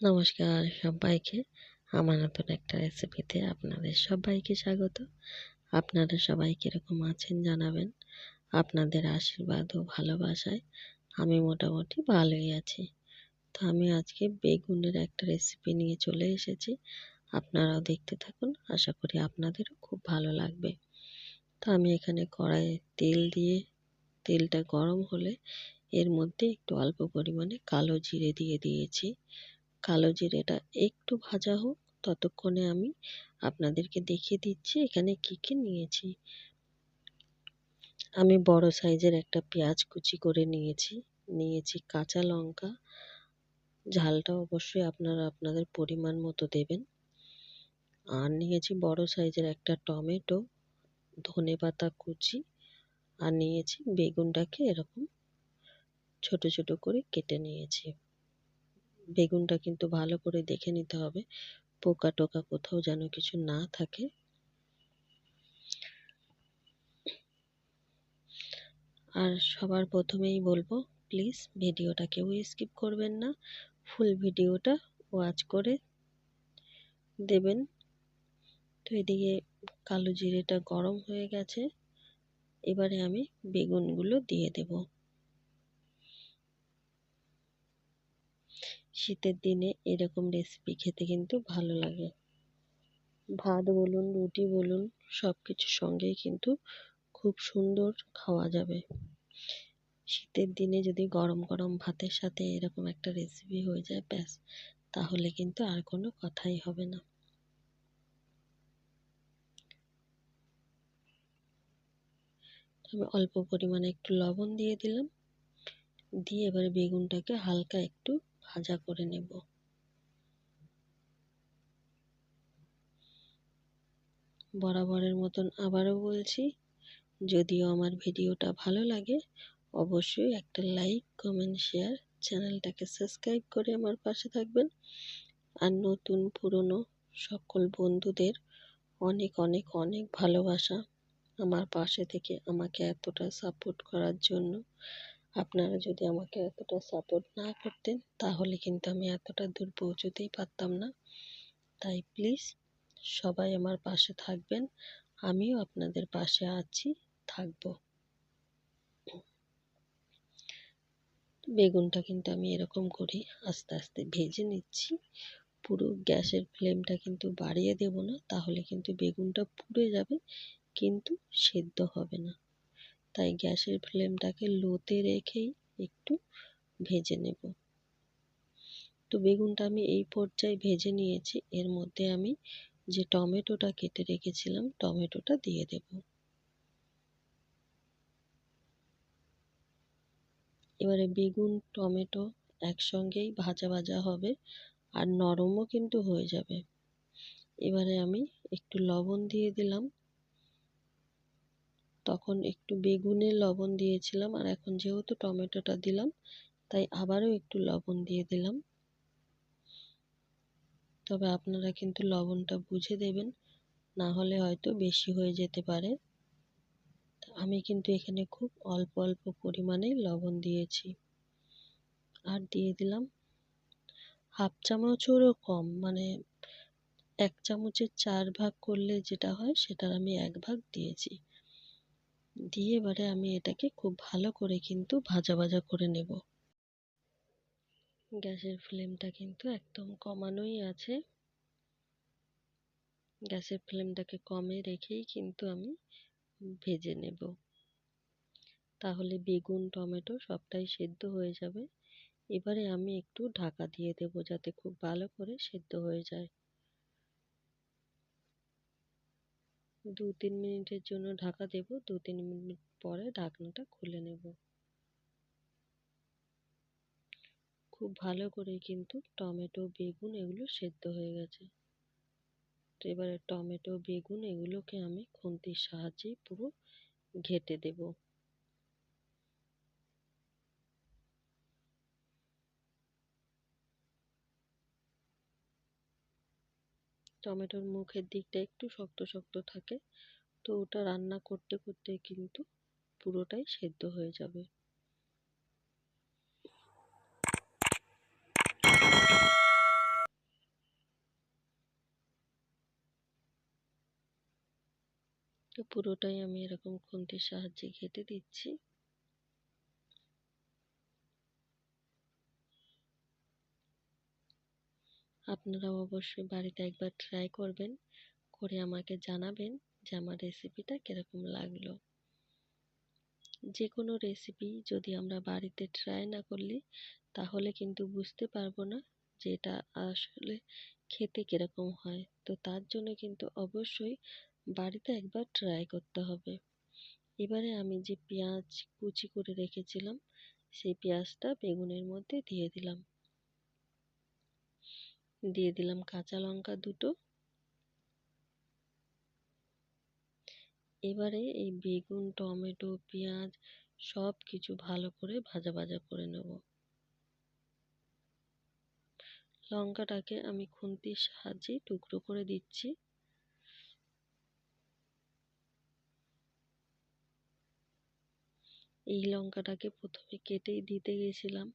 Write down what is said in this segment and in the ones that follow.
নমস্কার সবাইকে। আমার নতুন একটা রেসিপিতে আপনাদের সবাইকে স্বাগত। আপনারা সবাই কীরকম আছেন জানাবেন। আপনাদের আশীর্বাদ ও ভালোবাসায় আমি মোটামুটি ভালোই আছি। তো আমি আজকে বেগুনের একটা রেসিপি নিয়ে চলে এসেছি। আপনারাও দেখতে থাকুন, আশা করি আপনাদেরও খুব ভালো লাগবে। তো আমি এখানে কড়াইয়ে তেল দিয়ে, তেলটা গরম হলে এর মধ্যে একটু অল্প পরিমাণে কালো জিরে দিয়ে দিয়েছি। কালো জিরেটা একটু ভাজা হোক, ততক্ষণে আমি আপনাদেরকে দেখিয়ে দিচ্ছি এখানে কি কি নিয়েছি। আমি বড় সাইজের একটা পেঁয়াজ কুচি করে নিয়েছি নিয়েছি কাঁচা লঙ্কা। ঝালটা অবশ্যই আপনারা আপনাদের পরিমাণ মতো দেবেন। আর নিয়েছি বড় সাইজের একটা টমেটো, ধনে পাতা কুচি, আর নিয়েছি বেগুনটাকে এরকম ছোট ছোট করে কেটে নিয়েছি। বেগুনটা কিন্তু ভালো করে দেখে নিতে হবে। পোকা টোকা কোথাও যেন কিছু না থাকে। আর সবার প্রথমেই বলব প্লিজ ভিডিওটা কেউ স্কিপ করবেন না। ফুল ভিডিওটা ওয়াচ করে দেবেন। তো এদিকে কালো জিরেটা গরম হয়ে গেছে। এবারে আমি বেগুনগুলো দিয়ে দেবো। শীতের দিনে এরকম রেসিপি খেতে কিন্তু ভালো লাগে। ভাত বলুন, রুটি বলুন সব কিছুর সঙ্গেই কিন্তু খুব সুন্দর খাওয়া যাবে। শীতের দিনে যদি গরম গরম ভাতের সাথে এরকম একটা রেসিপি হয়ে যায়, ব্যাস, তাহলে কিন্তু আর কোনো কথাই হবে না। আমি অল্প পরিমাণে একটু লবণ দিয়ে দিলাম। দিয়ে এবারে বেগুনটাকে হালকা একটু ভাজা করে নেব। বরাবরের মতন আবারও বলছি, যদিও আমার ভিডিওটা ভালো লাগে, অবশ্যই একটা লাইক, কমেন্ট, শেয়ার, চ্যানেলটাকে সাবস্ক্রাইব করে আমার পাশে থাকবেন। আর নতুন পুরনো সকল বন্ধুদের অনেক অনেক অনেক ভালোবাসা আমার পাশে থেকে আমাকে এতটা সাপোর্ট করার জন্য। আপনারা যদি আমাকে এতটা সাপোর্ট না করতেন, তাহলে কিন্তু আমি এতটা দূর পৌঁছতেই পারতাম না। তাই প্লিজ সবাই আমার পাশে থাকবেন, আমিও আপনাদের পাশে আছি, থাকব। বেগুনটা কিন্তু আমি এরকম করে, আস্তে আস্তে ভেজে নিচ্ছি। পুরো গ্যাসের ফ্লেমটা কিন্তু বাড়িয়ে দেব না, তাহলে কিন্তু বেগুনটা পুড়ে যাবে, কিন্তু সেদ্ধ হবে না। তাই গ্যাসের ফ্লেমটাকে লোতে রেখেই একটু ভেজে নেব। তো বেগুনটা আমি এই পর্যায়ে ভেজে নিয়েছি। এর মধ্যে আমি যে টমেটোটা কেটে রেখেছিলাম, টমেটোটা দিয়ে দেব। এবারে বেগুন, টমেটো একসঙ্গেই ভাজা ভাজা হবে আর নরমও কিন্তু হয়ে যাবে। এবারে আমি একটু লবণ দিয়ে দিলাম। তখন একটু বেগুনে লবণ দিয়েছিলাম আর এখন যেহেতু টমেটোটা দিলাম, তাই আবারও একটু লবণ দিয়ে দিলাম। তবে আপনারা কিন্তু লবণটা বুঝে দেবেন, না হলে হয়তো বেশি হয়ে যেতে পারে। আমি কিন্তু এখানে খুব অল্প অল্প পরিমাণে লবণ দিয়েছি। আর দিয়ে দিলাম হাফ চামচেরও কম মানে এক চামচের চার ভাগ করলে যেটা হয় সেটার আমি এক ভাগ দিয়েছি। দিয়ে এবারে আমি এটাকে খুব ভালো করে কিন্তু ভাজা ভাজা করে নেব। গ্যাসের ফ্লেমটা কিন্তু একদম কমানোই আছে। গ্যাসের ফ্লেমটাকে কমে রেখেই কিন্তু আমি ভেজে নেব। তাহলে বেগুন, টমেটো সবটাই সেদ্ধ হয়ে যাবে। এবারে আমি একটু ঢাকা দিয়ে দেব যাতে খুব ভালো করে সেদ্ধ হয়ে যায়। দু তিন মিনিটের জন্য ঢাকা দেব দু তিন মিনিট পরে ঢাকনাটা খুলে নেব। খুব ভালো করে কিন্তু টমেটো, বেগুন এগুলো সেদ্ধ হয়ে গেছে। তো এবারে টমেটো, বেগুন এগুলোকে আমি খুন্তির সাহায্যে পুরো ঘেঁটে দেব। টমেটোর মুখের দিকটা একটু শক্ত শক্ত থাকে। তো ওটা রান্না করতে করতে কিন্তু পুরোটাই সেদ্ধ হয়ে যাবে। তো পুরোটাই আমি এরকম খুন্তির সাহায্যে ঘেঁটে দিচ্ছি। আপনারাও অবশ্যই বাড়িতে একবার ট্রাই করবেন, করে আমাকে জানাবেন যে আমার রেসিপিটা কীরকম লাগল। যে কোনো রেসিপি যদি আমরা বাড়িতে ট্রাই না করলে, তাহলে কিন্তু বুঝতে পারব না যে এটা আসলে খেতে কীরকম হয়। তো তার জন্য কিন্তু অবশ্যই বাড়িতে একবার ট্রাই করতে হবে। এবারে আমি যে পেঁয়াজ কুচি করে রেখেছিলাম, সেই পেঁয়াজটা বেগুনের মধ্যে দিয়ে দিলাম। দিয়ে দিলাম কাঁচা লঙ্কা দুটো। এবারে এই বেগুন, টমেটো, পেঁয়াজ সব কিছু ভালো করে ভাজা ভাজা করে নেব। লঙ্কাটাকে আমি খুন্তির সাহায্যে টুকরো করে দিচ্ছি। এই লঙ্কাটাকে প্রথমে কেটেই দিতে গেছিলাম।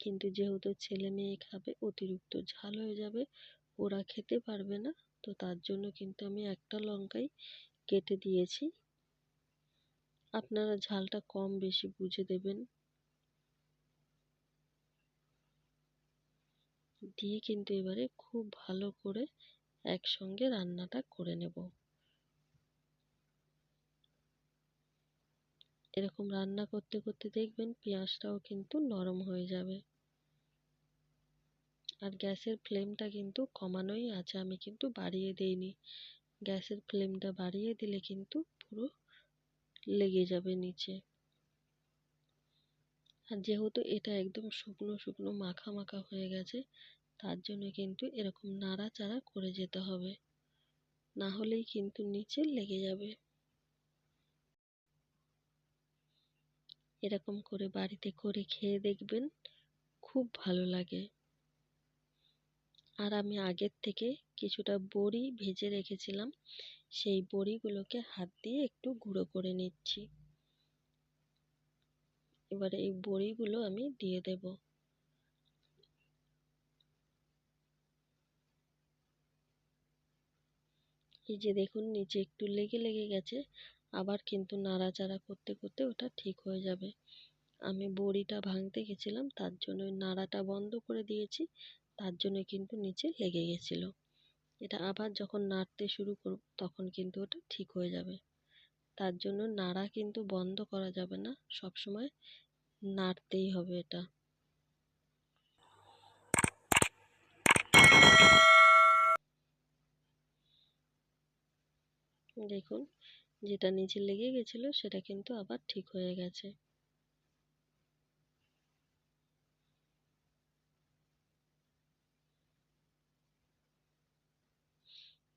কিন্তু যেহেতু ছেলে মেয়ে খাবে, অতিরিক্ত ঝাল হয়ে যাবে, ওরা খেতে পারবে না। তো তার জন্য কিন্তু আমি একটা লঙ্কাই কেটে দিয়েছি। আপনারা ঝালটা কম বেশি বুঝে দেবেন। দিয়ে কিন্তু এবারে খুব ভালো করে একসঙ্গে রান্নাটা করে নেব। এরকম রান্না করতে করতে দেখবেন পেঁয়াজটাও কিন্তু নরম হয়ে যাবে। আর গ্যাসের ফ্লেমটা কিন্তু কমানোই আছে, আমি কিন্তু বাড়িয়ে দিইনি। গ্যাসের ফ্লেমটা বাড়িয়ে দিলে কিন্তু পুরো লেগে যাবে নিচে। আর যেহেতু এটা একদম শুকনো শুকনো, মাখা মাখা হয়ে গেছে, তার জন্য কিন্তু এরকম নাড়াচাড়া করে যেতে হবে। না হলেই কিন্তু নিচে লেগে যাবে। এরকম করে বাড়িতে করে খেয়ে দেখবেন খুব ভালো লাগে। আর আমি আগের থেকে কিছুটা বড়ি ভেজে রেখেছিলাম, সেই বড়িগুলোকে হাত দিয়ে একটু গুঁড়ো করে নিচ্ছি। এবারে এই বড়িগুলো আমি দিয়ে দেব। এই যে দেখুন, নিচে একটু লেগে লেগে গেছে। আবার কিন্তু নাড়াচাড়া করতে করতে ওটা ঠিক হয়ে যাবে। আমি বড়িটা ভাঙতে গেছিলাম, তার জন্য নাড়াটা বন্ধ করে দিয়েছি, তার জন্য কিন্তু নিচে লেগে গেছিল। এটা আবার যখন নাড়তে শুরু করব, তখন কিন্তু ওটা ঠিক হয়ে যাবে। তার জন্য নাড়া কিন্তু বন্ধ করা যাবে না, সব সময় নাড়তেই হবে এটা। দেখুন যেটা নিচে লেগে গেছিল সেটা কিন্তু আবার ঠিক হয়ে গেছে।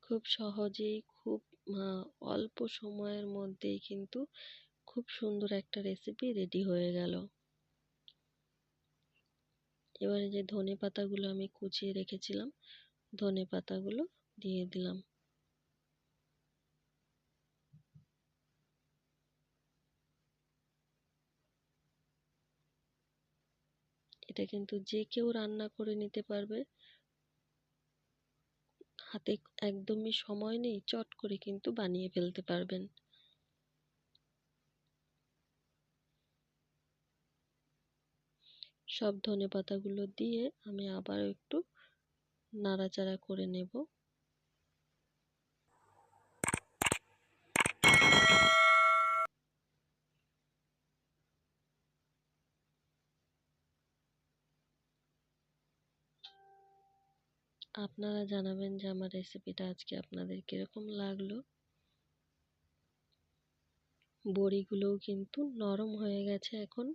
খুব সহজেই, খুব অল্প সময়ের মধ্যেই কিন্তু খুব সুন্দর একটা রেসিপি রেডি হয়ে গেল। এবারে যে ধনে পাতাগুলো আমি কুচিয়ে রেখেছিলাম ধনে পাতাগুলো দিয়ে দিলাম। এটা কিন্তু যে কেউ রান্না করে নিতে পারবে। হাতে একদমই সময় নেই, চট করে কিন্তু বানিয়ে ফেলতে পারবেন। সব ধনে পাতাগুলো দিয়ে আমি আবার একটু নাড়াচাড়া করে নেব। আপনারা জানাবেন যে আমার রেসিপিটা আজকে আপনাদের কীরকম লাগল। বড়িগুলোও কিন্তু নরম হয়ে গেছে এখন।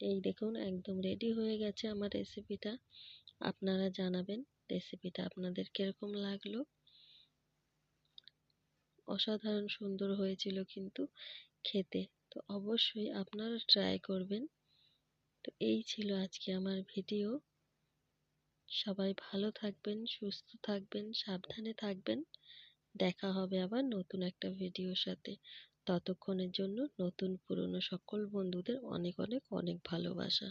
এই দেখুন, একদম রেডি হয়ে গেছে আমার রেসিপিটা আপনারা জানাবেন রেসিপিটা আপনাদের কীরকম লাগল। অসাধারণ সুন্দর হয়েছিল কিন্তু খেতে। তো অবশ্যই আপনারা ট্রাই করবেন। তো এই ছিল আজকে আমার ভিডিও সবাই ভালো থাকবেন, সুস্থ থাকবেন, সাবধানে থাকবেন দেখা হবে আবার নতুন একটা ভিডিওর সাথে ততক্ষণের জন্য নতুন পুরনো সকল বন্ধুদের অনেক অনেক অনেক ভালোবাসা